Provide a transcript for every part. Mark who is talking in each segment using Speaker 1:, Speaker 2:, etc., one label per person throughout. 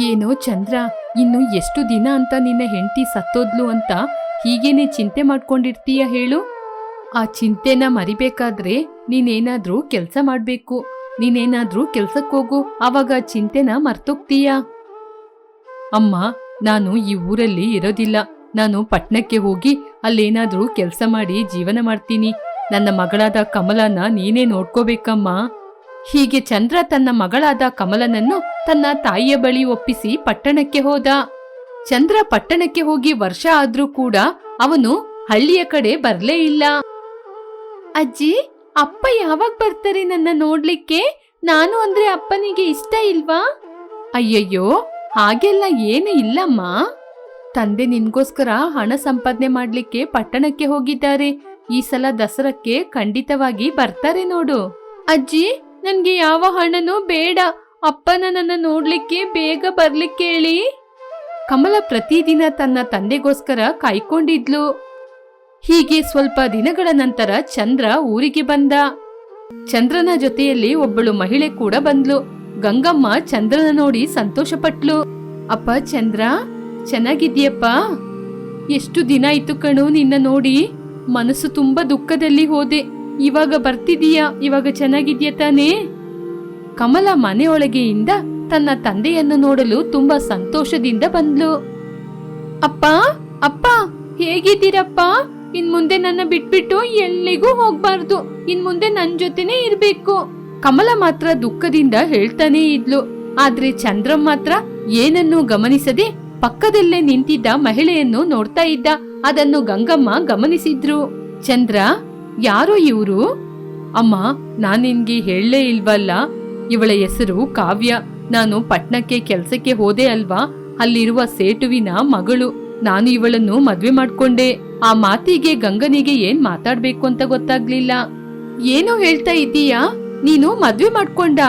Speaker 1: ಏನೋ ಚಂದ್ರ, ಇನ್ನು ಎಷ್ಟು ದಿನ ಅಂತ ನಿನ್ನ ಹೆಂಡತಿ ಸತ್ತೋದ್ಲು ಅಂತ ಹೀಗೇನೆ ಚಿಂತೆ ಮಾಡ್ಕೊಂಡಿರ್ತೀಯ ಹೇಳು? ಆ ಚಿಂತೆನ ಮರಿಬೇಕಾದ್ರೆ ನೀನೇನಾದ್ರೂ ಕೆಲಸ ಮಾಡ್ಬೇಕು. ನೀನೇನಾದ್ರೂ ಕೆಲ್ಸಕ್ಕೆ ಹೋಗು. ಆವಾಗ ಚಿಂತೆನ ಮರ್ತೋಗ್ತೀಯ? ಅಮ್ಮ, ನಾನು ಈ ಊರಲ್ಲಿ ಇರೋದಿಲ್ಲ. ನಾನು ಪಟ್ಣಕ್ಕೆ ಹೋಗಿ ಅಲ್ಲೇನಾದ್ರೂ ಕೆಲಸ ಮಾಡಿ ಜೀವನ ಮಾಡ್ತೀನಿ. ನನ್ನ ಮಗಳಾದ ಕಮಲನ ನೀನೇ ನೋಡ್ಕೋಬೇಕಮ್ಮ. ಹೀಗೆ ಚಂದ್ರ ತನ್ನ ಮಗಳಾದ ಕಮಲನನ್ನು ತನ್ನ ತಾಯಿಯ ಬಳಿ ಒಪ್ಪಿಸಿ ಪಟ್ಟಣಕ್ಕೆ ಹೋದ. ಚಂದ್ರ ಪಟ್ಟಣಕ್ಕೆ ಹೋಗಿ ವರ್ಷ ಆದ್ರೂ ಕೂಡ ಅವನು ಹಳ್ಳಿಯ ಕಡೆ ಬರ್ಲೇ ಇಲ್ಲ. ಅಜ್ಜಿ, ಅಪ್ಪ ಯಾವಾಗ ಬರ್ತಾರೆ ನನ್ನ ನೋಡ್ಲಿಕ್ಕೆ? ನಾನು ಅಂದ್ರೆ ಅಪ್ಪನಿಗೆ ಇಷ್ಟ ಇಲ್ವಾ? ಅಯ್ಯಯ್ಯೋ, ಹಾಗೆಲ್ಲ ಏನು ಇಲ್ಲಮ್ಮ. ತಂದೆ ನಿನ್ಗೋಸ್ಕರ ಹಣ ಸಂಪಾದನೆ ಮಾಡ್ಲಿಕ್ಕೆ ಪಟ್ಟಣಕ್ಕೆ ಹೋಗಿದ್ದಾರೆ. ಈ ಸಲ ದಸರಕ್ಕೆ ಖಂಡಿತವಾಗಿ ಬರ್ತಾರೆ ನೋಡು. ಅಜ್ಜಿ ನನ್ಗೆ ಯಾವ ಹಣನೂ ಬೇಡ. ಅಪ್ಪನ ನನ್ನ ನೋಡ್ಲಿಕ್ಕೆ ಬೇಗ ಬರ್ಲಿಕ್ಕೆ ಹೇಳಿ ಕಮಲ ಪ್ರತಿದಿನ ತನ್ನ ತಂದೆಗೋಸ್ಕರ ಕಾಯ್ಕೊಂಡಿದ್ಲು. ಹೀಗೆ ಸ್ವಲ್ಪ ದಿನಗಳ ನಂತರ ಚಂದ್ರ ಊರಿಗೆ ಬಂದ. ಚಂದ್ರನ ಜೊತೆಯಲ್ಲಿ ಒಬ್ಬಳು ಮಹಿಳೆ ಕೂಡ ಬಂದ್ಲು. ಗಂಗಮ್ಮ ಚಂದ್ರನ ನೋಡಿ ಸಂತೋಷಪಟ್ಲು. ಅಪ್ಪ ಚಂದ್ರ ಚೆನ್ನಾಗಿದ್ಯಪ್ಪ ಎಷ್ಟು ದಿನ ಆಯ್ತು ಕಣು ನಿನ್ನ ನೋಡಿ. ಮನಸ್ಸು ತುಂಬಾ ದುಃಖದಲ್ಲಿ ಹೋದೆ. ಇವಾಗ ಬರ್ತಿದೀಯಾ, ಇವಾಗ ಚೆನ್ನಾಗಿದ್ಯಾ ತಾನೇ? ಕಮಲ ಮನೆಯೊಳಗೆಯಿಂದ ತನ್ನ ತಂದೆಯನ್ನು ನೋಡಲು ತುಂಬಾ ಸಂತೋಷದಿಂದ ಬಂದ್ಲು. ಅಪ್ಪ ಅಪ್ಪ, ಹೇಗಿದ್ದೀರಪ್ಪ? ಇನ್ ಮುಂದೆ ನನ್ನ ಬಿಟ್ಬಿಟ್ಟು ಎಲ್ಲಿಗೂ ಹೋಗ್ಬಾರ್ದು. ಇನ್ ಮುಂದೆ ನನ್ ಜೊತೆನೇ ಇರ್ಬೇಕು. ಕಮಲ ಮಾತ್ರ ದುಃಖದಿಂದ ಹೇಳ್ತಾನೇ ಇದ್ಲು. ಆದ್ರೆ ಚಂದ್ರ ಮಾತ್ರ ಏನನ್ನೂ ಗಮನಿಸದೆ ಪಕ್ಕದಲ್ಲೇ ನಿಂತಿದ್ದ ಮಹಿಳೆಯನ್ನು ನೋಡ್ತಾ ಇದ್ದ. ಅದನ್ನು ಗಂಗಮ್ಮ ಗಮನಿಸಿದ್ರು. ಚಂದ್ರ ಯಾರೋ ಇವರು? ಅಮ್ಮ, ನಾನು ನಿನ್ಗೆ ಹೇಳಲೇ ಇಲ್ವಲ್ಲ? ಇವಳ ಹೆಸರು ಕಾವ್ಯ. ನಾನು ಪಟ್ಣಕ್ಕೆ ಕೆಲಸಕ್ಕೆ ಹೋದೆ ಅಲ್ವಾ? ಅಲ್ಲಿರುವ ಸೇಟುವಿನ ಮಗಳು. ನಾನು ಇವಳನ್ನು ಮದ್ವೆ ಮಾಡ್ಕೊಂಡೆ. ಆ ಮಾತಿಗೆ ಗಂಗನಿಗೆ ಏನ್ ಮಾತಾಡ್ಬೇಕು ಅಂತ ಗೊತ್ತಾಗ್ಲಿಲ್ಲ. ಏನೋ ಹೇಳ್ತಾ ಇದ್ದೀಯಾ? ನೀನು ಮದ್ವೆ ಮಾಡ್ಕೊಂಡ?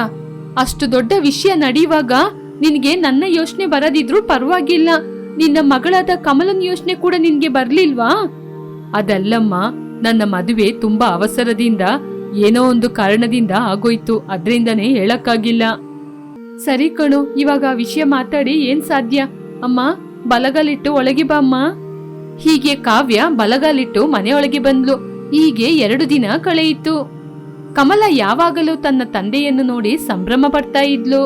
Speaker 1: ಅಷ್ಟು ದೊಡ್ಡ ವಿಷಯ ನಡೆಯುವಾಗ ನಿನ್ಗೆ ನನ್ನ ಯೋಚನೆ ಬರದಿದ್ರು ಪರವಾಗಿಲ್ಲ. ನಿನ್ನ ಮಗಳಾದ ಕಮಲನ್ ಯೋಚನೆ ಕೂಡ ನಿನ್ಗೆ ಬರ್ಲಿಲ್ವಾ? ಅದಲ್ಲಮ್ಮ ನನ್ನ ಮದುವೆ ತುಂಬಾ ಅವಸರದಿಂದ, ಏನೋ ಒಂದು ಕಾರಣದಿಂದ ಆಗೋಯ್ತು. ಅದ್ರಿಂದನೇ ಹೇಳಕ್ಕಾಗಿಲ್ಲ. ಸರಿ ಕಣು, ಇವಾಗ ಆ ವಿಷಯ ಮಾತಾಡಿ ಏನ್ ಸಾಧ್ಯ? ಅಮ್ಮ, ಬಲಗಾಲಿಟ್ಟು ಒಳಗೆ ಬಾ ಅಮ್ಮ. ಹೀಗೆ ಕಾವ್ಯ ಬಲಗಾಲಿಟ್ಟು ಮನೆಯೊಳಗೆ ಬಂದ್ಲು. ಹೀಗೆ ಎರಡು ದಿನ ಕಳೆಯಿತು. ಕಮಲ ಯಾವಾಗಲೂ ತನ್ನ ತಂದೆಯನ್ನು ನೋಡಿ ಸಂಭ್ರಮ ಪಡ್ತಾ ಇದ್ಲು.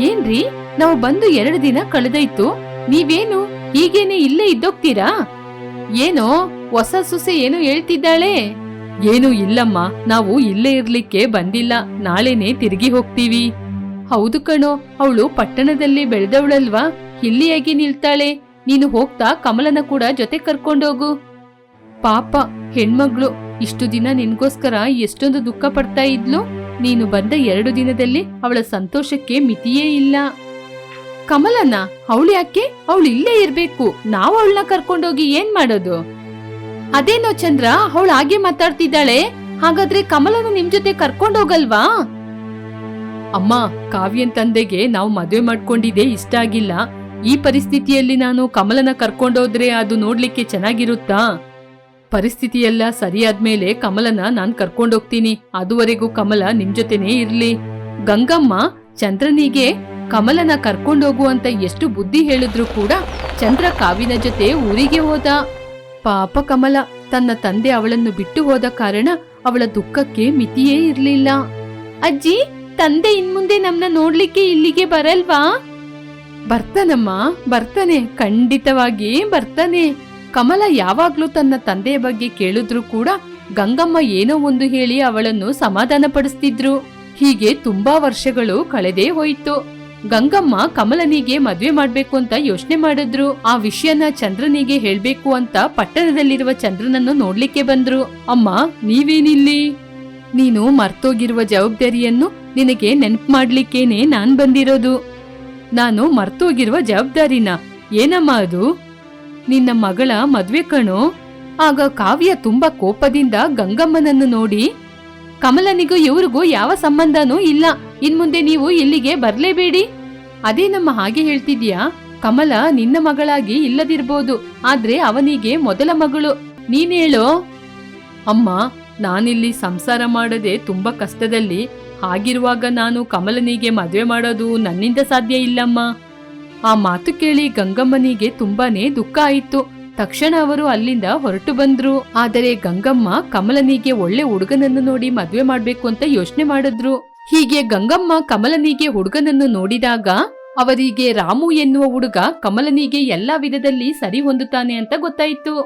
Speaker 1: ಏನ್ರಿ, ನಾವು ಬಂದು ಎರಡು ದಿನ ಕಳೆದೈತು ನೀವೇನು, ಹೀಗೇನೆ ಇಲ್ಲೇ ಇದ್ದೋಗ್ತೀರಾ? ಏನೋ ಹೊಸ ಸೊಸೆ ಏನು ಹೇಳ್ತಿದ್ದಾಳೆ? ಏನು ಇಲ್ಲಮ್ಮ, ನಾವು ಇಲ್ಲೇ ಇರ್ಲಿಕ್ಕೆ ಬಂದಿಲ್ಲ, ನಾಳೆನೆ ತಿರುಗಿ ಹೋಗ್ತೀವಿ. ಹೌದು ಕಣೋ, ಅವಳು ಪಟ್ಟಣದಲ್ಲಿ ಬೆಳೆದವಳಲ್ವಾ? ಇಲ್ಲಿಯಾಗಿ ನಿಲ್ತಾಳೆ. ನೀನು ಹೋಗ್ತಾ ಕಮಲನ ಕೂಡ ಜೊತೆ ಕರ್ಕೊಂಡೋಗು ಪಾಪ, ಹೆಣ್ಮಗ್ಳು, ಇಷ್ಟು ದಿನ ನಿನ್ಗೋಸ್ಕರ ಎಷ್ಟೊಂದು ದುಃಖ ಪಡ್ತಾ ಇದ್ಲು? ನೀನು ಬಂದ ಎರಡು ದಿನದಲ್ಲಿ ಅವಳ ಸಂತೋಷಕ್ಕೆ ಮಿತಿಯೇ ಇಲ್ಲ. ಕಮಲನ, ಅವಳು ಯಾಕೆ? ಅವಳು ಇಲ್ಲೇ ಇರ್ಬೇಕು. ನಾವು ಅವಳನ್ನ ಕರ್ಕೊಂಡೋಗಿ ಏನ್ ಮಾಡೋದು? ಅದೇನೋ ಚಂದ್ರ, ಅವಳು ಹಾಗೆ ಮಾತಾಡ್ತಿದ್ದಾಳೆ. ಹಾಗಾದ್ರೆ ಕಮಲನ ನಿಮ್ ಜೊತೆ ಕರ್ಕೊಂಡೋಗಲ್ವಾ ಅಮ್ಮ, ಕಾವ್ಯನ್ ತಂದೆಗೆ ನಾವು ಮದುವೆ ಮಾಡ್ಕೊಂಡಿದ್ದೆ ಇಷ್ಟ ಆಗಿಲ್ಲ. ಈ ಪರಿಸ್ಥಿತಿಯಲ್ಲಿ ನಾನು ಕಮಲನ ಕರ್ಕೊಂಡೋದ್ರೆ ಅದು ನೋಡ್ಲಿಕ್ಕೆ ಚೆನ್ನಾಗಿರುತ್ತಾ? ಪರಿಸ್ಥಿತಿ ಎಲ್ಲ ಸರಿಯಾದ್ಮೇಲೆ ಕಮಲನ ನಾನ್ ಕರ್ಕೊಂಡೋಗ್ತೀನಿ. ಅದುವರೆಗೂ ಕಮಲ ನಿಮ್ ಜೊತೆನೇ ಇರ್ಲಿ. ಗಂಗಮ್ಮ, ಚಂದ್ರನಿಗೆ ಕಮಲನ ಕರ್ಕೊಂಡೋಗು ಅಂತ ಎಷ್ಟು ಬುದ್ಧಿ ಹೇಳಿದ್ರು ಕೂಡ ಚಂದ್ರ ಕಾವಿನ ಜೊತೆ ಊರಿಗೆ ಹೋದ. ಪಾಪ ಕಮಲ ತನ್ನ ತಂದೆ ಅವಳನ್ನು ಬಿಟ್ಟು ಹೋದ ಕಾರಣ ಅವಳ ದುಃಖಕ್ಕೆ ಮಿತಿಯೇ ಇರ್ಲಿಲ್ಲ. ಅಜ್ಜಿ, ತಂದೆ ಇನ್ಮುಂದೆ ನಮ್ನ ನೋಡ್ಲಿಕ್ಕೆ ಇಲ್ಲಿಗೆ ಬರಲ್ವಾ? ಬರ್ತಾನಮ್ಮ, ಬರ್ತಾನೆ ಖಂಡಿತವಾಗಿ ಬರ್ತಾನೆ. ಕಮಲ ಯಾವಾಗ್ಲೂ ತನ್ನ ತಂದೆಯ ಬಗ್ಗೆ ಕೇಳಿದ್ರು ಕೂಡ ಗಂಗಮ್ಮ ಏನೋ ಒಂದು ಹೇಳಿ ಅವಳನ್ನು ಸಮಾಧಾನ ಪಡಿಸ್ತಿದ್ರು ಹೀಗೆ ತುಂಬಾ ವರ್ಷಗಳು ಕಳೆದೇ ಹೋಯ್ತು. ಗಂಗಮ್ಮ ಕಮಲನಿಗೆ ಮದ್ವೆ ಮಾಡ್ಬೇಕು ಅಂತ ಯೋಚನೆ ಮಾಡಿದ್ರು. ಆ ವಿಷಯನ ಚಂದ್ರನಿಗೆ ಹೇಳ್ಬೇಕು ಅಂತ ಪಟ್ಟಣದಲ್ಲಿರುವ ಚಂದ್ರನನ್ನು ನೋಡ್ಲಿಕ್ಕೆ ಬಂದ್ರು. ಅಮ್ಮ, ನೀವೇನಿಲ್ಲಿ? ನೀನು ಮರ್ತೋಗಿರುವ ಜವಾಬ್ದಾರಿಯನ್ನು ನಿನಗೆ ನೆನಪು ಮಾಡ್ಲಿಕ್ಕೇನೆ ನಾನ್ ಬಂದಿರೋದು. ನಾನು ಮರ್ತೋಗಿರುವ ಜವಾಬ್ದಾರಿನ ಏನಮ್ಮ ಅದು? ನಿನ್ನ ಮಗಳ ಮದ್ವೆ ಕಣು? ಆಗ ಕಾವ್ಯ ತುಂಬಾ ಕೋಪದಿಂದ ಗಂಗಮ್ಮನನ್ನು ನೋಡಿ, ಕಮಲನಿಗೂ ಇವ್ರಿಗೂ ಯಾವ ಸಂಬಂಧನೂ ಇಲ್ಲ. ಇನ್ಮುಂದೆ ನೀವು ಇಲ್ಲಿಗೆ ಬರ್ಲೇಬೇಡಿ. ಅದೇ ನಮ್ಮ ಹಾಗೆ ಹೇಳ್ತಿದ್ಯಾ? ಕಮಲ ನಿನ್ನ ಮಗಳಾಗಿ ಇಲ್ಲದಿರ್ಬೋದು, ಆದ್ರೆ ಅವನಿಗೆ ಮೊದಲ ಮಗಳು. ನೀನೇಳೋ ಅಮ್ಮ, ನಾನಿಲ್ಲಿ ಸಂಸಾರ ಮಾಡದೆ ತುಂಬಾ ಕಷ್ಟದಲ್ಲಿ, ಹಾಗಿರುವಾಗ ನಾನು ಕಮಲನಿಗೆ ಮದುವೆ ಮಾಡೋದು ನನ್ನಿಂದ ಸಾಧ್ಯ ಇಲ್ಲಮ್ಮ. ಆ ಮಾತು ಕೇಳಿ ಗಂಗಮ್ಮನಿಗೆ ತುಂಬಾನೇ ದುಃಖ ಆಯಿತು. ತಕ್ಷಣ ಅವರು ಅಲ್ಲಿಂದ ಹೊರಟು ಬಂದ್ರು. ಆದರೆ ಗಂಗಮ್ಮ ಕಮಲನಿಗೆ ಒಳ್ಳೆ ಹುಡುಗನನ್ನು ನೋಡಿ ಮದುವೆ ಮಾಡಬೇಕು ಅಂತ ಯೋಚನೆ ಮಾಡಿದ್ರು. ಹೀಗೆ ಗಂಗಮ್ಮ ಕಮಲನಿಗೆ ಹುಡುಗನನ್ನು ನೋಡಿದಾಗ ಅವರಿಗೆ ರಾಮು ಎನ್ನುವ ಹುಡುಗ ಕಮಲನಿಗೆ ಎಲ್ಲಾ ವಿಧದಲ್ಲಿ ಸರಿ ಹೊಂದುತ್ತಾನೆ ಅಂತ ಗೊತ್ತಾಯಿತು.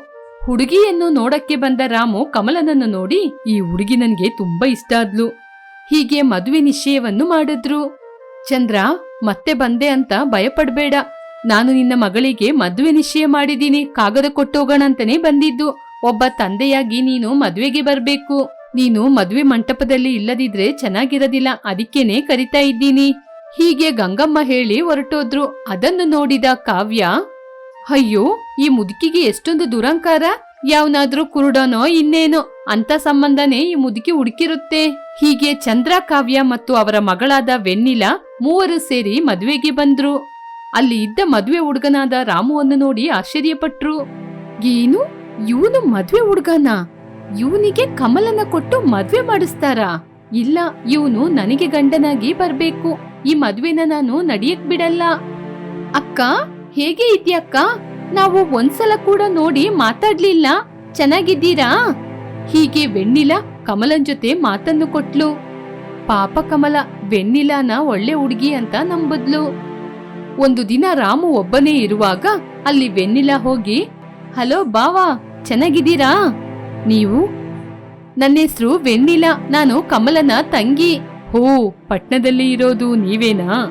Speaker 1: ಹುಡುಗಿಯನ್ನು ನೋಡಕ್ಕೆ ಬಂದ ರಾಮು ಕಮಲನನ್ನು ನೋಡಿ ಈ ಹುಡುಗಿ ನನಗೆ ತುಂಬಾ ಇಷ್ಟ ಆದ್ಲು. ಹೀಗೆ ಮದುವೆ ನಿಶ್ಚಯವನ್ನು ಮಾಡಿದ್ರು. ಚಂದ್ರ, ಮತ್ತೆ ಬಂದೆ ಅಂತ ಭಯಪಡ್ಬೇಡ. ನಾನು ನಿನ್ನ ಮಗಳಿಗೆ ಮದುವೆ ನಿಶ್ಚಯ ಮಾಡಿದ್ದೀನಿ. ಕಾಗದ ಕೊಟ್ಟೋಗೋಣ ಅಂತಾನೆ ಬಂದಿದ್ದು. ಒಬ್ಬ ತಂದೆಯಾಗಿ ನೀನು ಮದುವೆಗೆ ಬರ್ಬೇಕು. ನೀನು ಮದುವೆ ಮಂಟಪದಲ್ಲಿ ಇಲ್ಲದಿದ್ರೆ ಚೆನ್ನಾಗಿರದಿಲ್ಲ, ಅದಕ್ಕೇನೆ ಕರಿತಾ ಇದ್ದೀನಿ. ಹೀಗೆ ಗಂಗಮ್ಮ ಹೇಳಿ ಹೊರಟೋದ್ರು. ಅದನ್ನು ನೋಡಿದ ಕಾವ್ಯ, ಅಯ್ಯೋ, ಈ ಮುದುಕಿಗೆ ಎಷ್ಟೊಂದು ದುರಂಕಾರ. ಯಾವನಾದ್ರೂ ಕುರುಡನೋ ಇನ್ನೇನೋ. ಅಂತ ಸಂಬಂಧನೇ ಈ ಮುದುಕಿ ಹುಡುಕಿರುತ್ತೆ. ಹೀಗೆ ಚಂದ್ರ, ಕಾವ್ಯ ಮತ್ತು ಅವರ ಮಗಳಾದ ವೆನ್ನಿಲ ಮೂವರು ಸೇರಿ ಮದುವೆಗೆ ಬಂದ್ರು. ಅಲ್ಲಿ ಇದ್ದ ಮದುವೆ ಹುಡುಗನಾದ ರಾಮುವನ್ನು ನೋಡಿ ಆಶ್ಚರ್ಯಪಟ್ರು. ಏನು? ಇವನು ಮದುವೆ ಹುಡುಗನ? ಇವನಿಗೆ ಕಮಲನ ಕೊಟ್ಟು ಮದ್ವೆ ಮಾಡಿಸ್ತಾರಾ? ಇಲ್ಲ, ಇವನು ನನಗೆ ಗಂಡನಾಗಿ ಬರ್ಬೇಕು. ಈ ಮದ್ವೆನ ನಾನು ನಡಿಯಕ್ ಬಿಡಲ್ಲ. ಅಕ್ಕ, ಹೇಗೆ ಇದ್ಯಕ್ಕ ನಾವು ಒಂದ್ಸಲ ಕೂಡ ನೋಡಿ ಮಾತಾಡ್ಲಿಲ್ಲ. ಚೆನ್ನಾಗಿದ್ದೀರಾ? ಹೀಗೆ ವೆಣ್ಣಿಲ ಕಮಲನ್ ಜೊತೆ ಮಾತನ್ನು ಕೊಟ್ಲು. ಪಾಪ ಕಮಲ, ವೆಣ್ಣಿಲಾನ ಒಳ್ಳೆ ಹುಡುಗಿ ಅಂತ ನಂಬದ್ಲು. ಒಂದು ದಿನ ರಾಮು ಒಬ್ಬನೇ ಇರುವಾಗ ಅಲ್ಲಿ ವೆನ್ನಿಲಾ ಹೋಗಿ, ಹಲೋ ಬಾವಾ, ಚೆನ್ನಾಗಿದ್ದೀರಾ? ನೀವು? ನನ್ನ ಹೆಸರು ವೆನ್ನಿಲ. ನಾನು ಕಮಲನ ತಂಗಿ. ಹೋ ಪಟ್ನದಲ್ಲಿ ಇರೋದು ನೀವೇನಾ?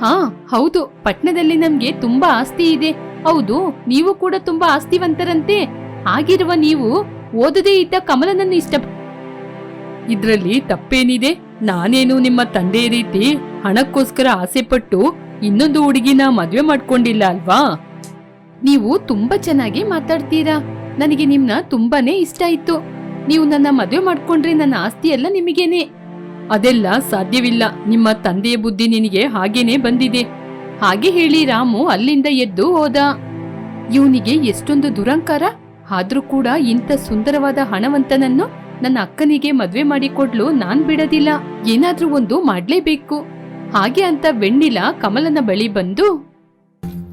Speaker 1: ಹಾ, ಹೌದು. ಪಟ್ನದಲ್ಲಿ ನಮ್ಗೆ ತುಂಬಾ ಆಸ್ತಿ ಇದೆ. ಹೌದು, ನೀವು ಕೂಡ ತುಂಬಾ ಆಸ್ತಿವಂತರಂತೆ. ಆಗಿರುವ ನೀವು ಓದದೇ ಇದ್ದ ಕಮಲನನ್ನು ಇಷ್ಟ ಇದ್ರಲ್ಲಿ ತಪ್ಪೇನಿದೆ? ನಾನೇನು ನಿಮ್ಮ ತಂದೆ ರೀತಿ ಹಣಕ್ಕೋಸ್ಕರ ಆಸೆ ಪಟ್ಟು ಇನ್ನೊಂದು ಹುಡುಗಿನ ಮದ್ವೆ ಮಾಡ್ಕೊಂಡಿಲ್ಲ ಅಲ್ವಾ? ನೀವು ತುಂಬಾ ಚೆನ್ನಾಗಿ ಮಾತಾಡ್ತೀರಾ? ನನಗೆ ನಿಮ್ನ ತುಂಬಾನೇ ಇಷ್ಟ ಆಯ್ತು ನೀವು ನನ್ನ ಮದುವೆ ಮಾಡ್ಕೊಂಡ್ರೆ ನನ್ನ ಆಸ್ತಿ ಎಲ್ಲ ನಿಮಗೇನೆ. ಅದೆಲ್ಲ ಸಾಧ್ಯವಿಲ್ಲ. ನಿಮ್ಮ ತಂದೆಯ ಬುದ್ಧಿ ನಿನಗೆ ಹಾಗೇನೆ ಬಂದಿದೆ. ಹಾಗೆ ಹೇಳಿ ರಾಮು ಅಲ್ಲಿಂದ ಎದ್ದು ಹೋದ. ಇವನಿಗೆ ಎಷ್ಟೊಂದು ದುರಂಕಾರ. ಆದ್ರೂ ಕೂಡ ಇಂಥ ಸುಂದರವಾದ ಹಣವಂತನನ್ನು ನನ್ನ ಅಕ್ಕನಿಗೆ ಮದ್ವೆ ಮಾಡಿಕೊಡ್ಲು ನಾನ್ ಬಿಡದಿಲ್ಲ. ಏನಾದ್ರೂ ಒಂದು ಮಾಡ್ಲೇಬೇಕು. ಹಾಗೆ ಅಂತ ವೆಣ್ಣಿಲ ಕಮಲನ ಬಳಿ ಬಂದು,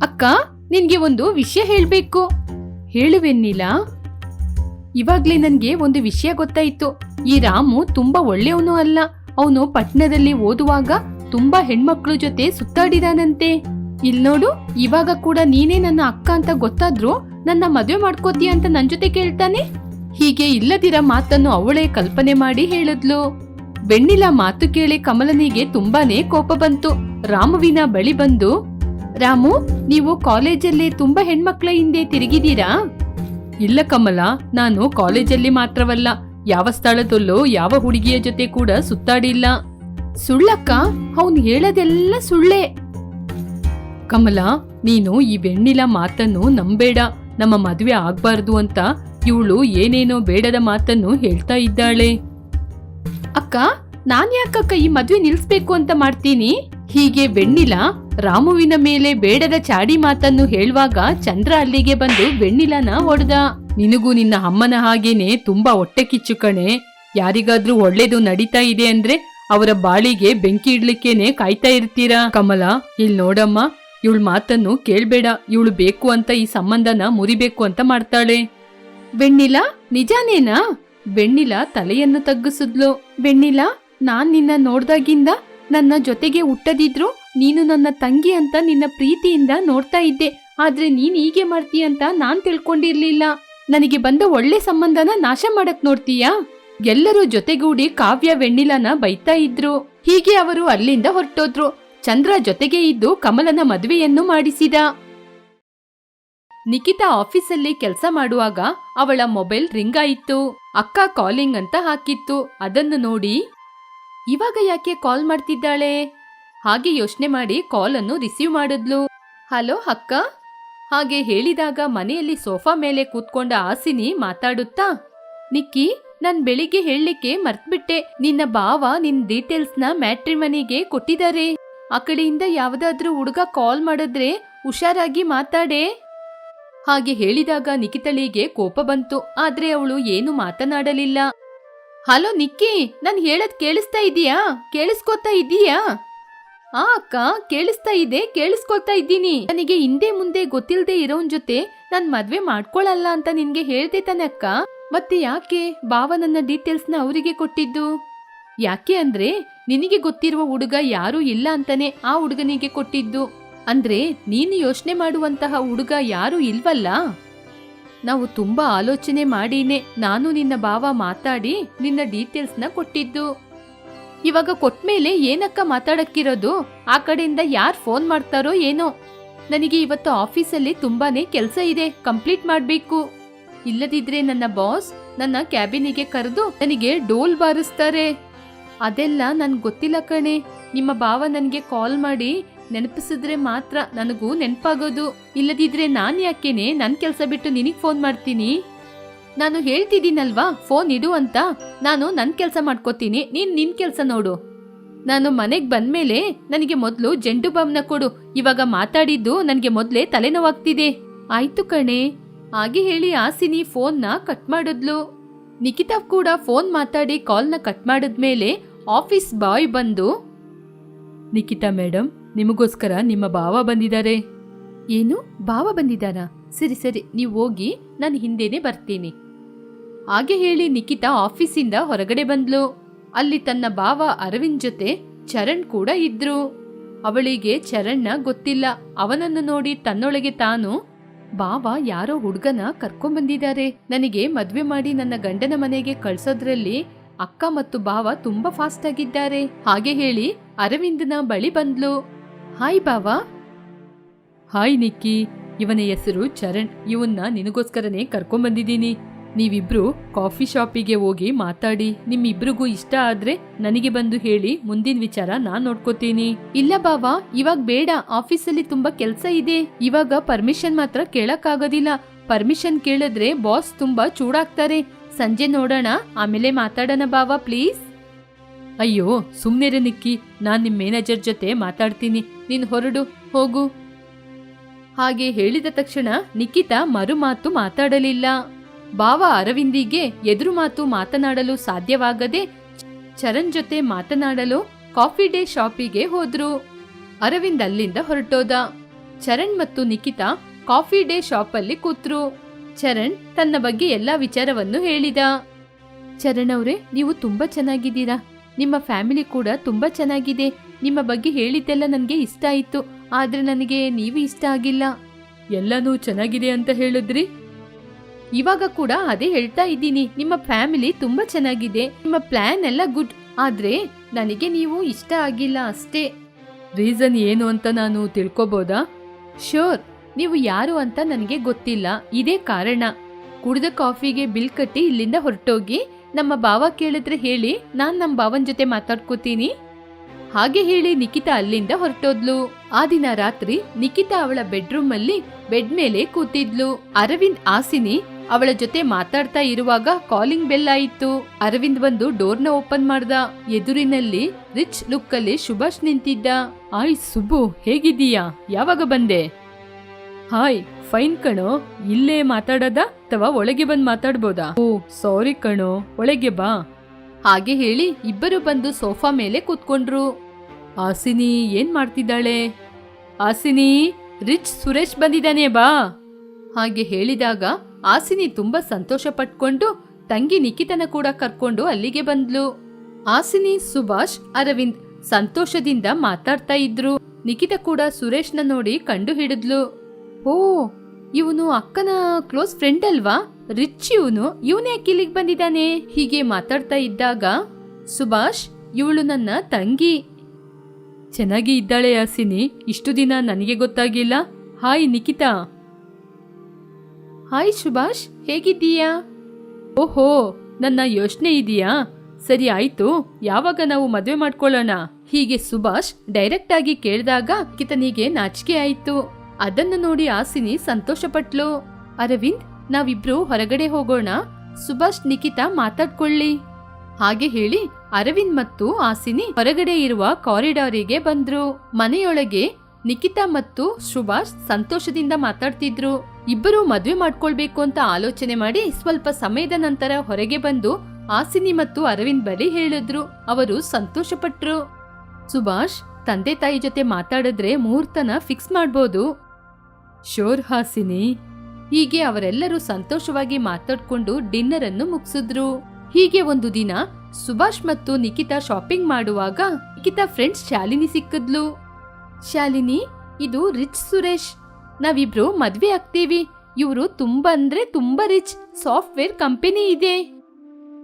Speaker 1: ಅಕ್ಕ, ನಿನ್ಗೆ ಒಂದು ವಿಷಯ ಹೇಳ್ಬೇಕು. ಹೇಳು ವೆಣ್ಣಿಲ ಇವಾಗ್ಲೇ ನನ್ಗೆ ಒಂದು ವಿಷಯ ಗೊತ್ತಾಯ್ತು. ಈ ರಾಮು ತುಂಬಾ ಒಳ್ಳೆಯವನು ಅಲ್ಲ. ಅವನು ಪಟ್ಟಣದಲ್ಲಿ ಓದುವಾಗ ತುಂಬಾ ಹೆಣ್ಮಕ್ಳು ಜೊತೆ ಸುತ್ತಾಡಿದಾನಂತೆ. ಇಲ್ ನೋಡು, ಇವಾಗ ಕೂಡ ನೀನೇ ನನ್ನ ಅಕ್ಕ ಅಂತ ಗೊತ್ತಾದ್ರೂ ನನ್ನ ಮದುವೆ ಮಾಡ್ಕೋತೀಯ ಅಂತ ನನ್ ಜೊತೆ ಕೇಳ್ತಾನೆ? ಹೀಗೆ ಇಲ್ಲದಿರ ಮಾತನ್ನು ಅವಳೇ ಕಲ್ಪನೆ ಮಾಡಿ ಹೇಳಿದ್ಲು. ಬೆಣ್ಣಿಲ ಮಾತು ಕೇಳಿ ಕಮಲನಿಗೆ ತುಂಬಾನೇ ಕೋಪ ಬಂತು. ರಾಮುವಿನ ಬಳಿ ಬಂದು ರಾಮು, ನೀವು ಕಾಲೇಜಲ್ಲಿ ತುಂಬಾ ಹೆಣ್ಮಕ್ಳ ಹಿಂದೆ ತಿರುಗಿದೀರಾ ಇಲ್ಲ ಕಮಲ, ನಾನು ಕಾಲೇಜಲ್ಲಿ ಮಾತ್ರವಲ್ಲ, ಯಾವ ಸ್ಥಳದಲ್ಲೂ ಯಾವ ಹುಡುಗಿಯ ಜೊತೆ ಕೂಡ ಸುತ್ತಾಡಿಲ್ಲ. ಸುಳ್ಳಕ್ಕ, ಅವನು ಹೇಳೋದೆಲ್ಲ ಸುಳ್ಳೇ. ಕಮಲ, ನೀನು ಈ ಬೆಣ್ಣಿಲ ಮಾತನ್ನು ನಂಬೇಡ, ನಮ್ಮ ಮದುವೆ ಆಗ್ಬಾರ್ದು ಅಂತ ಇವಳು ಏನೇನೋ ಬೇಡದ ಮಾತನ್ನು ಹೇಳ್ತಾ ಇದ್ದಾಳೆ. ಅಕ್ಕ ನಾನ್ ಯಾಕಕ್ಕ ಈ ಮದುವೆ ನಿಲ್ಸ್ಬೇಕು ಅಂತ ಮಾಡ್ತೀನಿ? ಹೀಗೆ ಬೆಣ್ಣಿಲ ರಾಮುವಿನ ಮೇಲೆ ಬೇಡದ ಚಾಡಿ ಮಾತನ್ನು ಹೇಳುವಾಗ ಚಂದ್ರ ಅಲ್ಲಿಗೆ ಬಂದು ಬೆಣ್ಣಿಲನ ಹೊಡೆದ ನಿನಗೂ ನಿನ್ನ ಅಮ್ಮನ ಹಾಗೇನೆ ತುಂಬಾ ಹೊಟ್ಟೆ ಕಿಚ್ಚು ಕಣೆ. ಯಾರಿಗಾದ್ರೂ ಒಳ್ಳೇದು ನಡೀತಾ ಇದೆ ಅಂದ್ರೆ ಅವರ ಬಾಳಿಗೆ ಬೆಂಕಿ ಇಡ್ಲಿಕ್ಕೇನೆ ಕಾಯ್ತಾ ಇರ್ತೀರಾ? ಕಮಲ, ಇಲ್ ನೋಡಮ್ಮ, ಇವಳ ಮಾತನ್ನು ಕೇಳ್ಬೇಡ. ಇವಳು ಬೇಕು ಅಂತ ಈ ಸಂಬಂಧನ ಮುರಿಬೇಕು ಅಂತ ಮಾಡ್ತಾಳೆ. ಬೆಣ್ಣಿಲ ನಿಜಾನೇನಾ? ಬೆಣ್ಣಿಲ ತಲೆಯನ್ನು ತಗ್ಗಿಸಿದ್ಲು. ಬೆಣ್ಣಿಲ ನಾನ್ ನಿನ್ನ ನೋಡ್ದಾಗಿಂದ ನನ್ನ ಜೊತೆಗೆ ಹುಟ್ಟದಿದ್ರು ನೀನು ನನ್ನ ತಂಗಿ ಅಂತ ನಿನ್ನ ಪ್ರೀತಿಯಿಂದ ನೋಡ್ತಾ ಇದ್ದೆ. ಆದ್ರೆ ನೀನ್ ಹೀಗೆ ಮಾಡ್ತೀಯ ಅಂತ ನಾನ್ ತಿಳ್ಕೊಂಡಿರ್ಲಿಲ್ಲ. ನನಗೆ ಬಂದ ಒಳ್ಳೆ ಸಂಬಂಧನ ನಾಶ ಮಾಡಕ್ ನೋಡ್ತೀಯಾ? ಎಲ್ಲರೂ ಜೊತೆಗೂಡಿ ಕಾವ್ಯ ವೆಣ್ಣಿಲನ ಬೈತಾ ಇದ್ರು. ಹೀಗೆ ಅವರು ಅಲ್ಲಿಂದ ಹೊರಟೋದ್ರು. ಚಂದ್ರ ಜೊತೆಗೆ ಇದ್ದು ಕಮಲನ ಮದುವೆಯನ್ನು ಮಾಡಿಸಿದ. ನಿಖಿತಾ ಆಫೀಸಲ್ಲಿ ಕೆಲಸ ಮಾಡುವಾಗ ಅವಳ ಮೊಬೈಲ್ ರಿಂಗ್ ಆಯಿತು. ಅಕ್ಕ ಕಾಲಿಂಗ್ ಅಂತ ಹಾಕಿತ್ತು. ಅದನ್ನು ನೋಡಿ ಇವಾಗ ಯಾಕೆ ಕಾಲ್ ಮಾಡ್ತಿದ್ದಾಳೆ? ಹಾಗೆ ಯೋಚನೆ ಮಾಡಿ ಕಾಲ್ ಅನ್ನು ರಿಸೀವ್ ಮಾಡಿದ್ಲು. ಹಲೋ ಅಕ್ಕ? ಹಾಗೆ ಹೇಳಿದಾಗ ಮನೆಯಲ್ಲಿ ಸೋಫಾ ಮೇಲೆ ಕೂತ್ಕೊಂಡ ಆಸಿನಿ ಮಾತಾಡುತ್ತಾ, ನಿಕ್ಕಿ, ನಾನ್ ಬೆಳಿಗ್ಗೆ ಹೇಳಲಿಕ್ಕೆ ಮರ್ತ್ಬಿಟ್ಟೆ. ನಿನ್ನ ಭಾವ ನಿನ್ ಡೀಟೇಲ್ಸ್ನ ಮ್ಯಾಟ್ರಿಮನಿಗೆ ಕೊಟ್ಟಿದ್ದಾರೆ. ಆ ಕಡೆಯಿಂದ ಯಾವ್ದಾದ್ರೂ ಹುಡುಗ ಕಾಲ್ ಮಾಡಿದ್ರೆ ಹುಷಾರಾಗಿ ಮಾತಾಡೆ. ಹಾಗೆ ಹೇಳಿದಾಗ ನಿಖಿತಳಿಗೆ ಕೋಪ ಬಂತು. ಆದ್ರೆ ಅವಳು ಏನು ಮಾತನಾಡಲಿಲ್ಲ. ಹಲೋ ನಿಕ್ಕಿ, ನಾನು ಹೇಳದ್ ಕೇಳಿಸ್ತಾ ಇದೀಯಾ? ಕೇಳಿಸ್ಕೊತಾ ಇದೀಯಾ? ಆ ಅಕ್ಕ, ಕೇಳಿಸ್ತಾ ಇದೆ ಕೇಳಿಸ್ಕೊಳ್ತಾ ಇದ್ದೀನಿ. ನನಗೆ ಹಿಂದೆ ಮುಂದೆ ಗೊತ್ತಿಲ್ಲದೆ ಇರೋನ್ ಜೊತೆ ನಾನ್ ಮದ್ವೆ ಮಾಡ್ಕೊಳಲ್ಲ ಅಂತ ನಿನ್ಗೆ ಹೇಳ್ದೆ ತಾನೆ ಅಕ್ಕ. ಮತ್ತೆ ಯಾಕೆ ಬಾವ ನನ್ನ ಡೀಟೇಲ್ಸ್ನ ಅವರಿಗೆ ಕೊಟ್ಟಿದ್ದು? ಯಾಕೆ ಅಂದ್ರೆ ನಿನಗೆ ಗೊತ್ತಿರುವ ಹುಡುಗ ಯಾರೂ ಇಲ್ಲ ಅಂತಾನೆ ಆ ಹುಡುಗನಿಗೆ ಕೊಟ್ಟಿದ್ದು. ಅಂದ್ರೆ ನೀನು ಯೋಚನೆ ಮಾಡುವಂತಹ ಹುಡುಗ ಯಾರೂ ಇಲ್ವಲ್ಲ? ನಾವು ತುಂಬಾ ಆಲೋಚನೆ ಮಾಡೀನೆ ನಾನು ನಿನ್ನ ಬಾವ ಮಾತಾಡಿ ನಿನ್ನ ಡೀಟೇಲ್ಸ್ನ ಕೊಟ್ಟಿದ್ದು. ಇವಾಗ ಕೊಟ್ಮೇಲೆ ಏನಕ್ಕ ಮಾತಾಡಕ್ಕಿರೋದು? ಆ ಕಡೆಯಿಂದ ಯಾರು ಫೋನ್ ಮಾಡ್ತಾರೋ ಏನೋ? ನನಗೆ ಇವತ್ತು ಆಫೀಸಲ್ಲಿ ತುಂಬಾನೇ ಕೆಲಸ ಇದೆ ಕಂಪ್ಲೀಟ್ ಮಾಡ್ಬೇಕು. ಇಲ್ಲದಿದ್ರೆ ನನ್ನ ಬಾಸ್ ನನ್ನ ಕ್ಯಾಬಿನಿಗೆ ಕರೆದು ನನಗೆ ಡೋಲ್ ಬಾರಿಸ್ತಾರೆ. ಅದೆಲ್ಲ ನನ್ಗೆ ಗೊತ್ತಿಲ್ಲ ಕಣೆ. ನಿಮ್ಮ ಬಾವ ನನಗೆ ಕಾಲ್ ಮಾಡಿ ನೆನಪಿಸಿದ್ರೆ ಮಾತ್ರ ನನಗೂ ನೆನಪಾಗೋದು. ಇಲ್ಲದಿದ್ರೆ ನಾನು ಯಾಕೇನೆ ನನ್ನ ಕೆಲಸ ಬಿಟ್ಟು ನಿನಗೆ ಫೋನ್ ಮಾಡ್ತೀನಿ? ನಾನು ಹೇಳ್ತಿದ್ದೀನಲ್ವಾ ಫೋನ್ ಇಡು ಅಂತ. ನಾನು ನನ್ನ ಕೆಲಸ ಮಾಡ್ಕೋತೀನಿ, ನೀನು ನಿನ್ ಕೆಲಸ ನೋಡು. ನಾನು ಮನೆಗೆ ಬಂದ್ಮೇಲೆ ನನಗೆ ಮೊದಲು ಜಂಡು ಬಾಮ್ನ ಕೊಡು. ಇವಾಗ ಮಾತಾಡಿದ್ದು ನನಗೆ ಮೊದಲೇ ತಲೆನೋವಾಗ್ತಿದೆ. ಆಯ್ತು ಕಣೆ. ಹಾಗೆ ಹೇಳಿ ಆಸಿನಿ ಫೋನ್ನ ಕಟ್ ಮಾಡಿದ್ಲು. ನಿಖಿತಾ ಕೂಡ ಫೋನ್ ಮಾತಾಡಿ ಕಾಲ್ನ ಕಟ್ ಮಾಡಿದ್ಮೇಲೆ ಆಫೀಸ್ ಬಾಯ್ ಬಂದು ನಿಖಿತಾ ಮೇಡಮ್ ನಿಮಗೋಸ್ಕರ ನಿಮ್ಮ ಭಾವ ಬಂದಿದ್ದಾರೆ. ಏನು? ಭಾವ ಬಂದಿದ್ದಾರಾ ಸರಿ ಸರಿ, ನೀವು ಹೋಗಿ ನಾನು ಹಿಂದೇನೆ ಬರ್ತೀನಿ. ಹಾಗೆ ಹೇಳಿ ನಿಖಿತಾ ಆಫೀಸಿಂದ ಹೊರಗಡೆ ಬಂದ್ಲು. ಅಲ್ಲಿ ತನ್ನ ಭಾವ ಅರವಿಂದ್ ಜೊತೆ ಚರಣ್ ಕೂಡ ಇದ್ರು. ಅವಳಿಗೆ ಚರಣ್ನ ಗೊತ್ತಿಲ್ಲ. ಅವನನ್ನು ನೋಡಿ ತನ್ನೊಳಗೆ ತಾನು ಬಾವ ಯಾರೋ ಹುಡುಗನ ಕರ್ಕೊಂಬಂದಿದ್ದಾರೆ. ನನಗೆ ಮದ್ವೆ ಮಾಡಿ ನನ್ನ ಗಂಡನ ಮನೆಗೆ ಕಳ್ಸೋದ್ರಲ್ಲಿ ಅಕ್ಕ ಮತ್ತು ಬಾವ ತುಂಬಾ ಫಾಸ್ಟ್ ಆಗಿದ್ದಾರೆ. ಹಾಗೆ ಹೇಳಿ ಅರವಿಂದನ ಬಳಿ ಬಂದ್ಲು. ಹಾಯ್ ಬಾವಾ. ಹಾಯ್ ನಿಕ್ಕಿ, ಇವನ ಹೆಸರು ಚರಣ್. ಇವನ್ನ ನಿನಗೋಸ್ಕರನೇ ಕರ್ಕೊಂಬಂದಿದ್ದೀನಿ. ನೀವಿಬ್ರು ಕಾಫಿ ಶಾಪಿಗೆ ಹೋಗಿ ಮಾತಾಡಿ. ನಿಮ್ಮಿಬ್ರಿಗೂ ಇಷ್ಟ ಆದ್ರೆ ನನಗೆ ಬಂದು ಹೇಳಿ, ಮುಂದಿನ ವಿಚಾರ ನಾನ್ ನೋಡ್ಕೋತೀನಿ. ಇಲ್ಲ ಬಾವಾ, ಇವಾಗ ಬೇಡ. ಆಫೀಸಲ್ಲಿ ತುಂಬಾ ಕೆಲ್ಸ ಇದೆ. ಇವಾಗ ಪರ್ಮಿಷನ್ ಮಾತ್ರ ಕೇಳಕ್ಕಾಗೋದಿಲ್ಲ. ಪರ್ಮಿಷನ್ ಕೇಳಿದ್ರೆ ಬಾಸ್ ತುಂಬಾ ಚೂಡಾಗ್ತಾರೆ. ಸಂಜೆ ನೋಡೋಣ, ಆಮೇಲೆ ಮಾತಾಡೋಣ ಬಾವಾ, ಪ್ಲೀಸ್. ಅಯ್ಯೋ ಸುಮ್ಮನೆ ನಿಕ್ಕಿ. ನಾನು ನಿಮ್ಮ ಮ್ಯಾನೇಜರ್ ಜೊತೆ ಮಾತಾಡ್ತೀನಿ. ನೀನ್ ಹೊರಡು, ಹೋಗು. ಹಾಗೆ ಹೇಳಿದ ತಕ್ಷಣ ನಿಖಿತಾ ಮರು ಮಾತು ಮಾತಾಡಲಿಲ್ಲ. ಬಾವ ಅರವಿಂದಿಗೆ ಎದುರು ಮಾತು ಮಾತನಾಡಲು ಸಾಧ್ಯವಾಗದೆ ಚರಣ್ ಜೊತೆ ಮಾತನಾಡಲು ಕಾಫಿ ಡೇ ಶಾಪಿಗೆ ಹೋದ್ರು. ಅರವಿಂದ್ ಅಲ್ಲಿಂದ ಹೊರಟೋದ. ಚರಣ್ ಮತ್ತು ನಿಖಿತಾ ಕಾಫಿ ಡೇ ಶಾಪಲ್ಲಿ ಕೂತ್ರು. ಚರಣ್ ತನ್ನ ಬಗ್ಗೆ ಎಲ್ಲಾ ವಿಚಾರವನ್ನು ಹೇಳಿದ. ಚರಣ್ ಅವರೇ, ನೀವು ತುಂಬಾ ಚೆನ್ನಾಗಿದ್ದೀರಾ? ನಿಮ್ಮ ಫ್ಯಾಮಿಲಿ ಕೂಡ ತುಂಬಾ ಚೆನ್ನಾಗಿದೆ. ನಿಮ್ಮ ಬಗ್ಗೆ ಹೇಳಿದ್ದೆಲ್ಲ ನನಗೆ ಇಷ್ಟ ಆಯ್ತು. ಆದ್ರೆ ನನಗೆ ನೀವು ಇಷ್ಟ ಆಗಿಲ್ಲ. ಎಲ್ಲನೂ ಚೆನ್ನಾಗಿದೆ ಅಂತ ಹೇಳಿದ್ರಿ? ಇವಾಗ ಕೂಡ ಅದೇ ಹೇಳ್ತಾ ಇದ್ದೀನಿ. ನಿಮ್ಮ ಫ್ಯಾಮಿಲಿ ತುಂಬಾ ಚೆನ್ನಾಗಿದೆ. ನಿಮ್ಮ ಪ್ಲಾನ್ ಎಲ್ಲ ಗುಡ್. ಆದ್ರೆ ನನಗೆ ನೀವು ಇಷ್ಟ ಆಗಿಲ್ಲ ಅಷ್ಟೇ. ರೀಸನ್ ಏನು ಅಂತ ನಾನು ತಿಳ್ಕೊಬೋದಾ? ಶೋರ್ ನೀವು ಯಾರು ಅಂತ ನನಗೆ ಗೊತ್ತಿಲ್ಲ. ಇದೇ ಕಾರಣ. ಕುಡಿದ ಕಾಫಿಗೆ ಬಿಲ್ ಕಟ್ಟಿ ಇಲ್ಲಿಂದ ಹೊರಟೋಗಿ ನಮ್ಮ ಬಾವ ಕೇಳಿದ್ರೆ ಹೇಳಿ, ನಾನ್ ನಮ್ಮ ಭಾವನ್ ಜೊತೆ ಮಾತಾಡ್ಕೋತೀನಿ. ಹಾಗೆ ಹೇಳಿ ನಿಖಿತಾ ಅಲ್ಲಿಂದ ಹೊರಟೋದ್ಲು. ಆ ದಿನ ರಾತ್ರಿ ನಿಖಿತಾ ಅವಳ ಬೆಡ್ರೂಮ್ ಅಲ್ಲಿ ಬೆಡ್ ಮೇಲೆ ಕೂತಿದ್ಲು. ಅರವಿಂದ್ ಆಸಿನಿ ಅವಳ ಜೊತೆ ಮಾತಾಡ್ತಾ ಇರುವಾಗ ಕಾಲಿಂಗ್ ಬೆಲ್ ಆಯಿತು. ಅರವಿಂದ್ ಬಂದು ಡೋರ್ನ ಓಪನ್ ಮಾಡ್ದ. ಎದುರಿನಲ್ಲಿ ರಿಚ್ ಲುಕ್ ಅಲ್ಲಿ ಸುಭಾಷ್ ನಿಂತಿದ್ದ. ಆಯ್ ಸುಬ್ಬು, ಹೇಗಿದ್ದೀಯಾ? ಯಾವಾಗ ಬಂದೆ? ಹಾಯ್, ಫೈನ್ ಕಣೋ. ಇಲ್ಲೇ ಮಾತಾಡೋದಾ? ಅಥವಾ ಒಳಗೆ ಬಂದು ಮಾತಾಡ್ಬೋದಾ? ಓ ಸಾರಿ ಕಣೋ, ಒಳಗೆ ಬಾ. ಹಾಗೆ ಹೇಳಿ ಇಬ್ಬರು ಬಂದು ಸೋಫಾ ಮೇಲೆ ಕೂತ್ಕೊಂಡ್ರು. ಆಸಿನಿ ಏನ್ ಮಾಡ್ತಿದ್ದಾಳೆ? ಆಸಿನಿ ರಿಚ್ ಸುರೇಶ್ ಬಂದಿದ್ದಾನೆ, ಬಾ. ಹಾಗೆ ಹೇಳಿದಾಗ ಆಸಿನಿ ತುಂಬಾ ಸಂತೋಷ ಪಟ್ಕೊಂಡು ತಂಗಿ ನಿಖಿತನ ಕೂಡ ಕರ್ಕೊಂಡು ಅಲ್ಲಿಗೆ ಬಂದ್ಲು. ಆಸಿನಿ ಸುಭಾಷ್, ಅರವಿಂದ್ ಸಂತೋಷದಿಂದ ಮಾತಾಡ್ತಾ ಇದ್ರು. ನಿಖಿತ ಕೂಡ ಸುರೇಶ್ನ ನೋಡಿ ಕಂಡು ಹಿಡಿದ್ಲು. ಓ ಇವನು ಅಕ್ಕನ ಕ್ಲೋಸ್ ಫ್ರೆಂಡ್ ಅಲ್ವಾ? ರಿಚ್ ಇವನು. ಇವನೇ ಇಲ್ಲಿಗೆ ಬಂದಿದ್ದಾನೆ. ಹೀಗೆ ಮಾತಾಡ್ತಾ ಇದ್ದಾಗ, ಸುಭಾಷ್, ಇವಳು ನನ್ನ ತಂಗಿ. ಚೆನ್ನಾಗಿ ಇದ್ದಾಳೆ ಯಾಸಿನಿ ಇಷ್ಟು ದಿನ ನನಗೆ ಗೊತ್ತಾಗಿಲ್ಲ ಹಾಯ್ ನಿಖಿತಾ ಹಾಯ್ ಸುಭಾಷ್, ಹೇಗಿದ್ದೀಯಾ? ಓಹೋ, ನನ್ನ ಯೋಚನೆ ಇದೆಯಾ? ಸರಿ ಆಯ್ತು. ಯಾವಾಗ ನಾವು ಮದುವೆ ಮಾಡ್ಕೊಳ್ಳೋಣ? ಹೀಗೆ ಸುಭಾಷ್ ಡೈರೆಕ್ಟ್ ಆಗಿ ಕೇಳಿದಾಗ ಕಿತನಿಗೆ ನಾಚಿಕೆ ಆಯ್ತು. ಅದನ್ನು ನೋಡಿ ಆಸಿನಿ ಸಂತೋಷಪಟ್ಲು. ಅರವಿಂದ್, ನಾವಿಬ್ರು ಹೊರಗಡೆ ಹೋಗೋಣ. ಸುಭಾಷ್ ನಿಖಿತಾ ಮಾತಾಡ್ಕೊಳ್ಳಿ. ಹಾಗೆ ಹೇಳಿ ಅರವಿಂದ್ ಮತ್ತು ಆಸಿನಿ ಹೊರಗಡೆ ಇರುವ ಕಾರಿಡಾರಿಗೆ ಬಂದ್ರು. ಮನೆಯೊಳಗೆ ನಿಖಿತಾ ಮತ್ತು ಸುಭಾಷ್ ಸಂತೋಷದಿಂದ ಮಾತಾಡ್ತಿದ್ರು. ಇಬ್ಬರು ಮದುವೆ ಮಾಡ್ಕೊಳ್ಬೇಕು ಅಂತ ಆಲೋಚನೆ ಮಾಡಿ ಸ್ವಲ್ಪ ಸಮಯದ ನಂತರ ಹೊರಗೆ ಬಂದು ಆಸಿನಿ ಮತ್ತು ಅರವಿಂದ್ ಬಳಿ ಹೇಳಿದ್ರು. ಅವರು ಸಂತೋಷಪಟ್ರು. ಸುಭಾಷ್, ತಂದೆ ತಾಯಿ ಜೊತೆ ಮಾತಾಡಿದ್ರೆ ಮುಹೂರ್ತನ ಫಿಕ್ಸ್ ಮಾಡ್ಬೋದು. ಶೋರ್ ಹಾಸಿನಿ ಹೀಗೆ ಅವರೆಲ್ಲರೂ ಸಂತೋಷವಾಗಿ ಮಾತಾಡ್ಕೊಂಡು ಡಿನ್ನರ್ ಅನ್ನು ಮುಗಿಸಿದ್ರು. ಹೀಗೆ ಒಂದು ದಿನ ಸುಭಾಷ್ ಮತ್ತು ನಿಖಿತಾ ಶಾಪಿಂಗ್ ಮಾಡುವಾಗ ನಿಖಿತಾ ಫ್ರೆಂಡ್ಸ್ ಶಾಲಿನಿ ಸಿಕ್ಕಿದ್ಲು. ಶಾಲಿನಿ, ಇದು ರಿಚ್ ಸುರೇಶ್. ನಾವಿಬ್ರು ಮದ್ವೆ ಆಗ್ತೀವಿ. ಇವರು ತುಂಬಾ ಅಂದ್ರೆ ತುಂಬಾ ರಿಚ್. ಸಾಫ್ಟ್ವೇರ್ ಕಂಪನಿ ಇದೆ.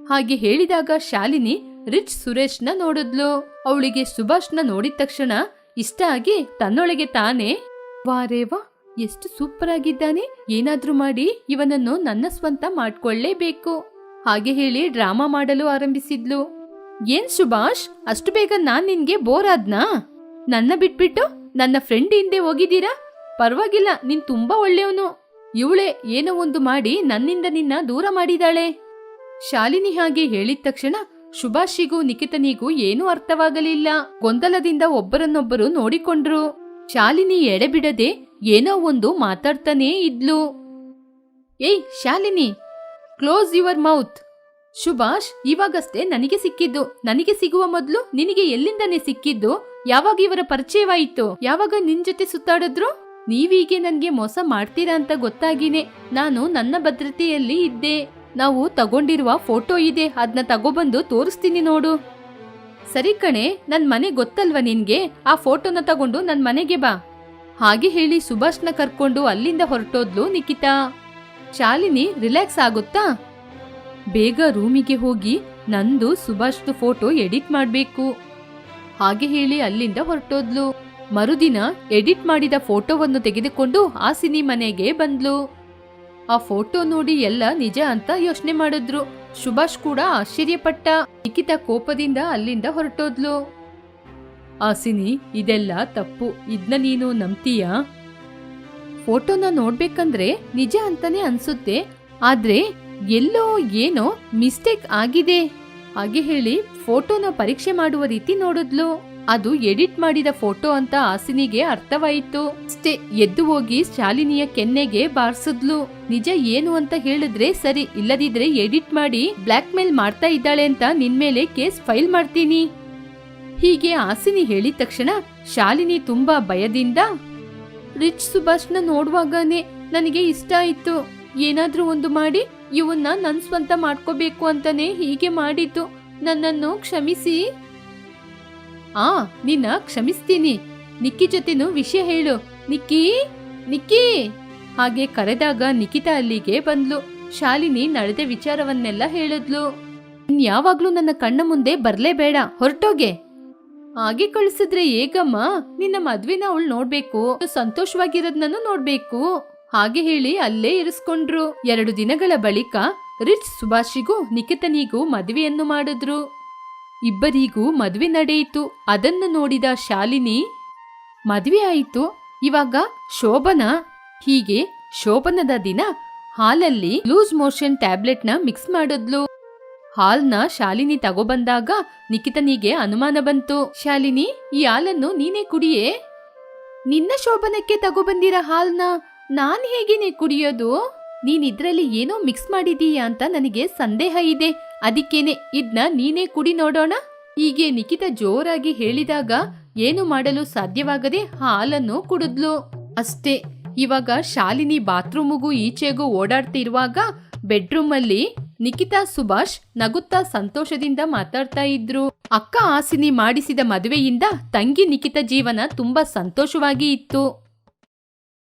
Speaker 1: ಹಾಗೆ ಹೇಳಿದಾಗ ಶಾಲಿನಿ ರಿಚ್ ಸುರೇಶ್ನ ನೋಡಿದ್ಲು. ಅವಳಿಗೆ ಸುಭಾಷ್ನ ನೋಡಿದ ತಕ್ಷಣ ಇಷ್ಟ ಆಗಿ ತನ್ನೊಳಗೆ ತಾನೇ, ವಾರೇವಾ ಎಷ್ಟು ಸೂಪರ್ ಆಗಿದ್ದಾನೆ ಏನಾದ್ರೂ ಮಾಡಿ ಇವನನ್ನು ನನ್ನ ಸ್ವಂತ ಮಾಡ್ಕೊಳ್ಳೇಬೇಕು. ಹಾಗೆ ಹೇಳಿ ಡ್ರಾಮಾ ಮಾಡಲು ಆರಂಭಿಸಿದ್ಲು. ಏನ್ ಸುಭಾಷ್, ಅಷ್ಟು ಬೇಗ ನಾನ್ ನಿನ್ಗೆ ಬೋರ್ ಆದ್ನಾ? ನನ್ನ ಬಿಟ್ಬಿಟ್ಟು ನನ್ನ ಫ್ರೆಂಡ್ ಹಿಂದೆ ಹೋಗಿದ್ದೀರಾ? ಪರವಾಗಿಲ್ಲ, ನೀನ್ ತುಂಬಾ ಒಳ್ಳೆಯವನು. ಇವಳೆ ಏನೋ ಒಂದು ಮಾಡಿ ನನ್ನಿಂದ ನಿನ್ನ ದೂರ ಮಾಡಿದಾಳೆ. ಶಾಲಿನಿ ಹಾಗೆ ಹೇಳಿದ ತಕ್ಷಣ ಸುಭಾಷಿಗೂ ನಿಖಿತನಿಗೂ ಏನೂ ಅರ್ಥವಾಗಲಿಲ್ಲ. ಗೊಂದಲದಿಂದ ಒಬ್ಬರನ್ನೊಬ್ಬರು ನೋಡಿಕೊಂಡ್ರು. ಶಾಲಿನಿ ಎಡೆಬಿಡದೆ ಏನೋ ಒಂದು ಮಾತಾಡ್ತಾನೇ ಇದ್ಲು. ಏಯ್, Shalini close your mouth Subhash, ಇವಾಗಷ್ಟೇ ನನಗೆ ಸಿಕ್ಕಿದ್ದು. ನನಗೆ ಸಿಗುವ ಮೊದಲು ನಿನಗೆ ಎಲ್ಲಿಂದನೇ ಸಿಕ್ಕಿದ್ದು? ಯಾವಾಗ ಇವರ ಪರಿಚಯವಾಯಿತು? ಯಾವಾಗ ನಿನ್ ಜೊತೆ ಸುತ್ತಾಡಿದ್ರು? ನೀವೀಗೆ ನನ್ಗೆ ಮೋಸ ಮಾಡ್ತೀರಾ ಅಂತ ಗೊತ್ತಾಗಿನೇ ನಾನು ನನ್ನ ಭದ್ರತೆಯಲ್ಲಿ ಇದ್ದೆ. ನಾವು ತಗೊಂಡಿರುವ ಫೋಟೋ ಇದೆ ಅದನ್ನ ತಗೊಬಂದು ತೋರಿಸ್ತೀನಿ ನೋಡು. ಸರಿ ಕಣೆ, ನನ್ ಮನೆ ಗೊತ್ತಲ್ವಾ ನಿನ್ಗೆ? ಆ ಫೋಟೋನ ತಗೊಂಡು ನನ್ ಮನೆಗೆ ಬಾ. ಹಾಗೆ ಹೇಳಿ ಸುಭಾಷ್ನ ಕರ್ಕೊಂಡು ಅಲ್ಲಿಂದ ಹೊರಟೋದ್ಲು ನಿಖಿತಾ ಶಾಲಿನಿ ರಿಲ್ಯಾಕ್ಸ್ ಆಗುತ್ತಾ? ಬೇಗ ರೂಮಿಗೆ ಹೋಗಿ ನಂದು ಸುಭಾಷ್ದು ಫೋಟೋ ಎಡಿಟ್ ಮಾಡಬೇಕು. ಹಾಗೆ ಹೇಳಿ ಅಲ್ಲಿಂದ ಹೊರಟೋದ್ಲು. ಮರುದಿನ ಎಡಿಟ್ ಮಾಡಿದ ಫೋಟೋವನ್ನು ತೆಗೆದುಕೊಂಡು ಆಸಿನಿ ಮನೆಗೆ ಬಂದ್ಲು. ಆ ಫೋಟೋ ನೋಡಿ ಎಲ್ಲ ನಿಜ ಅಂತ ಯೋಚನೆ ಮಾಡಿದ್ರು. ಸುಭಾಷ್ ಕೂಡ ಆಶ್ಚರ್ಯಪಟ್ಟ. ನಿಖಿತಾ ಕೋಪದಿಂದ ಅಲ್ಲಿಂದ ಹೊರಟೋದ್ಲು. ಆಸಿನಿ ಇದೆಲ್ಲ ತಪ್ಪು. ಇದ್ನ ನೀನು ನಂಬ್ತೀಯಾ? ಫೋಟೋನ ನೋಡ್ಬೇಕಂದ್ರೆ ನಿಜ ಅಂತಾನೆ ಅನ್ಸುತ್ತೆ. ಆದ್ರೆ ಎಲ್ಲೋ ಏನೋ ಮಿಸ್ಟೇಕ್ ಆಗಿದೆ. ಹಾಗೆ ಹೇಳಿ ಫೋಟೋನ ಪರೀಕ್ಷೆ ಮಾಡುವ ರೀತಿ ನೋಡಿದ್ಲು. ಅದು ಎಡಿಟ್ ಮಾಡಿದ ಫೋಟೋ ಅಂತ ಆಸಿನಿಗೆ ಅರ್ಥವಾಯಿತು. ಅಷ್ಟೇ, ಎದ್ದು ಹೋಗಿ ಶಾಲಿನಿಯ ಕೆನ್ನೆಗೆ ಬಾರಿಸಿದ್ಲು. ನಿಜ ಏನು ಅಂತ ಹೇಳಿದ್ರೆ ಸರಿ, ಇಲ್ಲದಿದ್ರೆ ಎಡಿಟ್ ಮಾಡಿ ಬ್ಲಾಕ್ ಮೇಲ್ ಮಾಡ್ತಾ ಇದ್ದಾಳೆ ಅಂತ ನಿನ್ಮೇಲೆ ಕೇಸ್ ಫೈಲ್ ಮಾಡ್ತೀನಿ. ಹೀಗೆ ಆಸಿನಿ ಹೇಳಿದ ತಕ್ಷಣ ಶಾಲಿನಿ ತುಂಬಾ ಭಯದಿಂದ, ರಿಚ್ ಸುಭಾಷ್ನ ನೋಡುವಾಗನೇ ನನಗೆ ಇಷ್ಟ ಆಯ್ತು. ಏನಾದ್ರೂ ಒಂದು ಮಾಡಿ, ಇವನ್ನ ನನ್ ಸ್ವಂತ ಮಾಡ್ಕೋಬೇಕು ಅಂತಾನೆ ಹೀಗೆ ಮಾಡಿದ್ದು. ನನ್ನನ್ನು ಕ್ಷಮಿಸಿ. ಆ, ನಿನ್ನ ಕ್ಷಮಿಸ್ತೀನಿ. ನಿಕ್ಕಿ ಜೊತೆನೂ ವಿಷಯ ಹೇಳು. ನಿಕ್ಕಿ ನಿಕ್ಕಿ. ಹಾಗೆ ಕರೆದಾಗ ನಿಖಿತಾ ಅಲ್ಲಿಗೆ ಬಂದ್ಲು. ಶಾಲಿನಿ ನಡೆದ ವಿಚಾರವನ್ನೆಲ್ಲ ಹೇಳಿದ್ಲು. ಇನ್ ಯಾವಾಗ್ಲೂ ನನ್ನ ಕಣ್ಣ ಮುಂದೆ ಬರ್ಲೇಬೇಡ. ಹೊರಟೋಗೆ. ಹಾಗೆ ಕಳಿಸಿದ್ರೆ ಹೇಗಮ್ಮ ನಿನ್ನ ಮದ್ವೆನ ಅವಳು ನೋಡ್ಬೇಕು. ಸಂತೋಷವಾಗಿರೋದ್ನೂ ನೋಡ್ಬೇಕು. ಹಾಗೆ ಹೇಳಿ ಅಲ್ಲೇ ಇರಿಸ್ಕೊಂಡ್ರು. ಎರಡು ದಿನಗಳ ಬಳಿಕ ರಿಚ್ ಸುಭಾಷಿಗೂ ನಿಖಿತನಿಗೂ ಮದುವೆಯನ್ನು ಮಾಡಿದ್ರು. ಇಬ್ಬರಿಗೂ ಮದುವೆ ನಡೆಯಿತು. ಅದನ್ನು ನೋಡಿದ ಶಾಲಿನಿ, ಮದುವೆ ಆಯಿತು. ಇವಾಗ ಶೋಭನ, ಹೀಗೆ ಶೋಭನದ ದಿನ ಹಾಲಲ್ಲಿ ಲೂಸ್ ಮೋಷನ್ ಟ್ಯಾಬ್ಲೆಟ್ನ ಮಿಕ್ಸ್ ಮಾಡಿದ್ಲು. ಹಾಲ್ನ ಶಾಲಿನಿ ತಗೊಬಂದಾಗ ನಿಖಿತನಿಗೆ ಅನುಮಾನ ಬಂತು. ಶಾಲಿನಿ, ಈ ಹಾಲನ್ನು ನೀನೇ ಕುಡಿಯೇ? ನಿನ್ನ ಶೋಭನಕ್ಕೆ ತಗೊಬಂದಿರ ಹಾಲ್ನ ನಾನ್ ಹೇಗೇನೆ ಕುಡಿಯೋದು? ನೀನ್ ಇದ್ರಲ್ಲಿ ಏನೋ ಮಿಕ್ಸ್ ಮಾಡಿದೀಯಾ ಅಂತ ನನಗೆ ಸಂದೇಹ ಇದೆ. ಅದಕ್ಕೇನೆ ಇದ್ನ ನೀನೇ ಕುಡಿ ನೋಡೋಣ? ಹೀಗೆ ನಿಖಿತ ಜೋರಾಗಿ ಹೇಳಿದಾಗ ಏನು ಮಾಡಲು ಸಾಧ್ಯವಾಗದೆ ಹಾಲನ್ನು ಕುಡಿದ್ಲು. ಅಷ್ಟೇ, ಇವಾಗ ಶಾಲಿನಿ ಬಾತ್ರೂಮಿಗೂ ಈಚೆಗೂ ಓಡಾಡ್ತಿರುವಾಗ ಬೆಡ್ರೂಮ್ ಅಲ್ಲಿ ನಿಖಿತಾ ಸುಭಾಷ್ ನಗುತ್ತಾ ಸಂತೋಷದಿಂದ ಮಾತಾಡ್ತಾ ಇದ್ರು. ಅಕ್ಕ ಆಸಿನಿ ಮಾಡಿಸಿದ ಮದುವೆಯಿಂದ ತಂಗಿ ನಿಖಿತ ಜೀವನ ತುಂಬಾ ಸಂತೋಷವಾಗಿ ಇತ್ತು.